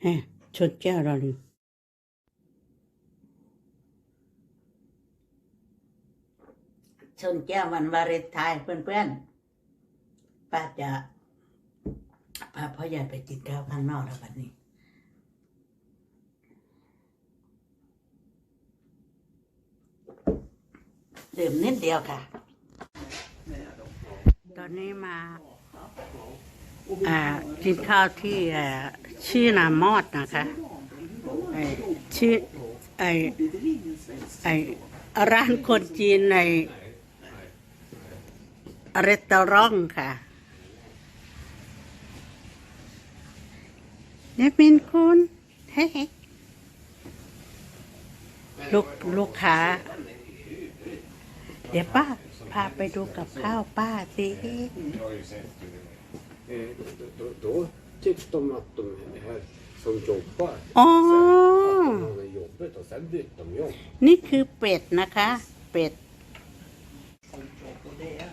แหมชนแก้วเราลืมชนแก้ววันวาเลนไทน์เพื่อนๆป้าจะพาพ่อใหญ่ไปกินข้าวข้างนอกแล้ววันนี้ดื่มนิดเดียวค่ะ ตอนนี้มาอ่า กินข้าวที่ชื่อนามอดนะคะชื่อไอไอร้านคนจีนในรีสตอรองค่ะเนี่เป็นคุณเฮ้ยลูกลูกค้า เดี๋ยวป้า พาไปดูกับข้าวป้าสิ då, då tyckte de att de här som jobbar อ๋อ att de hade jobbet och sen bytte de jobb. นี่คือเป็ดนะคะ เป็ด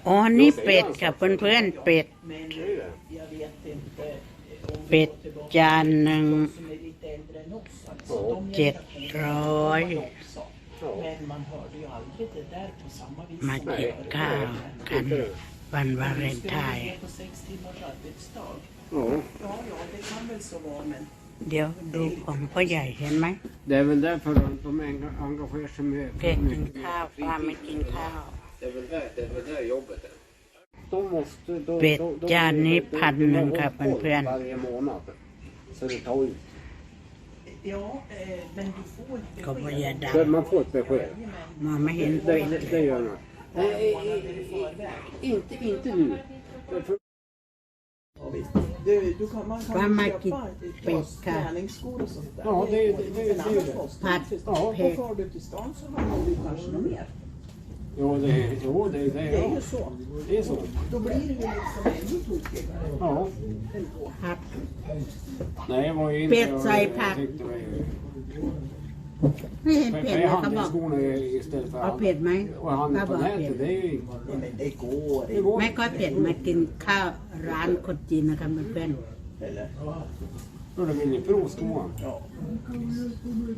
อ๋อ นี่เป็ดกับเพื่อนๆ เป็ด Men Det är det. jag vet inte om เป็ดจานหนึ่ง som är lite äldre än oss. Alltså, Ja. de เจ็ด generationerna ร้อย också. Ja. Men man hörde ju aldrig det där på samma vis. มา som กิน förr. ข้าวกัน Inte det. วันวาเล Nu น ska ไท vi น์ ner på sex timmars arbetsdag. Ja. Ja, ja, det kan väl så vara, men เดี๋ยวดูของพ่อใหญ่เห็นไหม Det är väl därför de, de enga- engagerar sig med แกกินข้าวป้าไม่กินข้าว Det är väl där, det är väl där jobbet är. De måste, de, Vet de, de, jag, ni de- de- pannan de har kan hållit på pen- varje månad. Så det tar ju, ja, eh, men du får ett ก็พ่อใหญ่ดัง så man får ett besked. มองไม่เห็น Det, เป็ด det, det gör man. Nej, inte, inte nu. Ja, visst. Du, du kan, man kan ett köpa träningsskor och sånt där. Ja, det, är ju det, Och far du till stan så har du kanske något mer. Jo, det, är ju så. Det är så. Då blir det ju liksom ännu tokigare. Ja. Nej, det var ju inte... Spetsa i papp. Jag Pat. tyckte det var ju- ไม่เห็น För, เป็ด för เลยเขาบอก handelsskorna istället för เอาเผ็ดไหม Och handla ป้าบ på อกเผ็ด nätet, det är ju inte... Nej, men det går Det inte. går ไม่ค่อยเผ็ดมากินข้าวร้านคนจีนนะคะเพื่อน Eller? Då är det väl provskorna. Ja.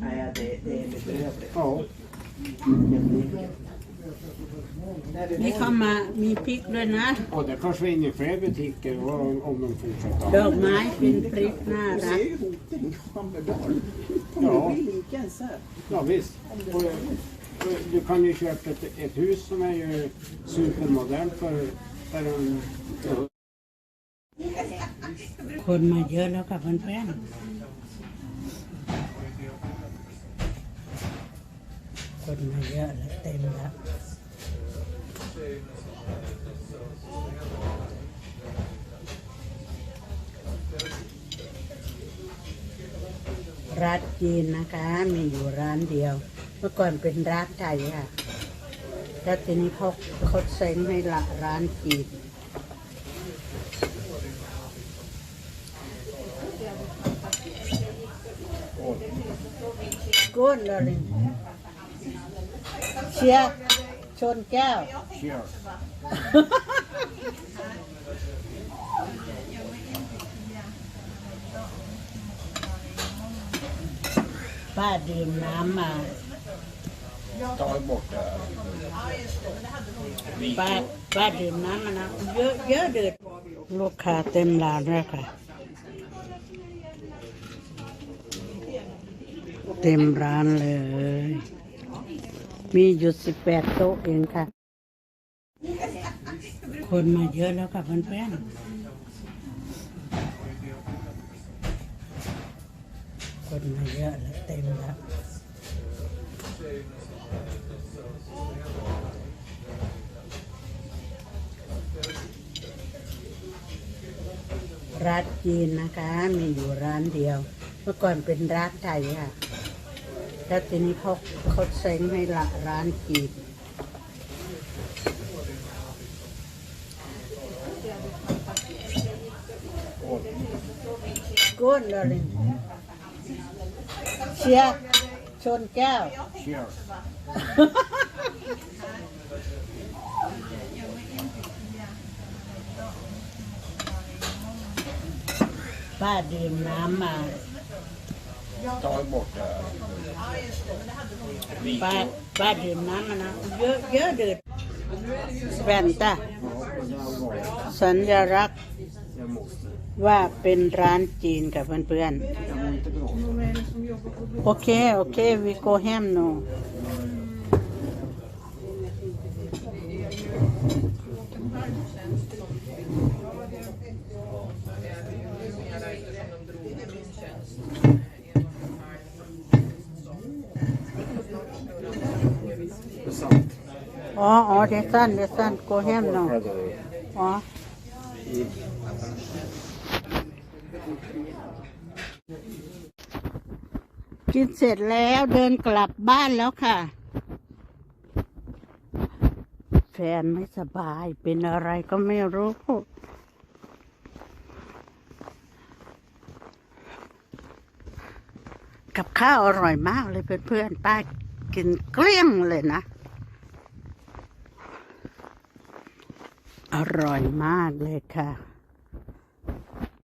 Nej, det, det är bedrövligt. Ja. När vi ๆนี่ var- เขามามีพริกด้วยนะ Och det kanske in i fler butiker om, om de fortsätter. ดอกไม้เป็นพริกน่า Du รัก ser ju hoten i Hammerdal. Ja. Det blir lika ens här. Ja, visst. Och, och du kan ju köpa ett, ett hus som är ju supermodernt för, för en... Ja. คนมาเยอะแล้วค่ะเพื่อน คนมาเยอะแล้วเต็มแล้วร้านจีนนะคะ มีอยู่ร้านเดียว เมื่อก่อนเป็นร้านไทยค่ะ แล้วทีนี้เขาเขาเซ้งให้ละร้านจีนก้นเลย เชียร์ชนแก้ว Cheers. ป้าดื่มน้ำมา Ta bort det här. ป้าป้าดื่มน้ำมานะเยอะเยอะเดือดลูกค้าเต็มร้านแล้วค่ะ เต็มร้านเลย มีอยู่สิบแปดโต๊ะเองค่ะ คนมาเยอะแล้วค่ะเพื่อนๆคนมาเยอะแล้วเต็มแล้วร้านจีนนะคะ มีอยู่ร้านเดียว เมื่อก่อนเป็นร้านไทยค่ะ แล้วทีนี้เขาเขาเซ้งให้ละร้านจีนก้นเลย เชียร์ชนแก้ว Cheers. ป้าดื่มน้ำมา tar bort det här. ป้าป้าดื่มน้ำมานะเยอะเยอะเดือดแว่นจ้ะ Ja, och där var det. สัญลักษณ์ Jag måste. ว่าเป็นร้านจีนกับเพื่อน Jag mår inte bra. ๆโอเค โอเค we go ham no Det är อ๋ออ๋อเดซันเดซัน go ham no อ๋อ กินเสร็จแล้วเดินกลับบ้านแล้วค่ะ แฟนไม่สบายเป็นอะไรก็ไม่รู้กับข้าวอร่อยมากเลยเพื่อนๆป้ากินเกลี้ยงเลยนะ อร่อยมากเลยค่ะ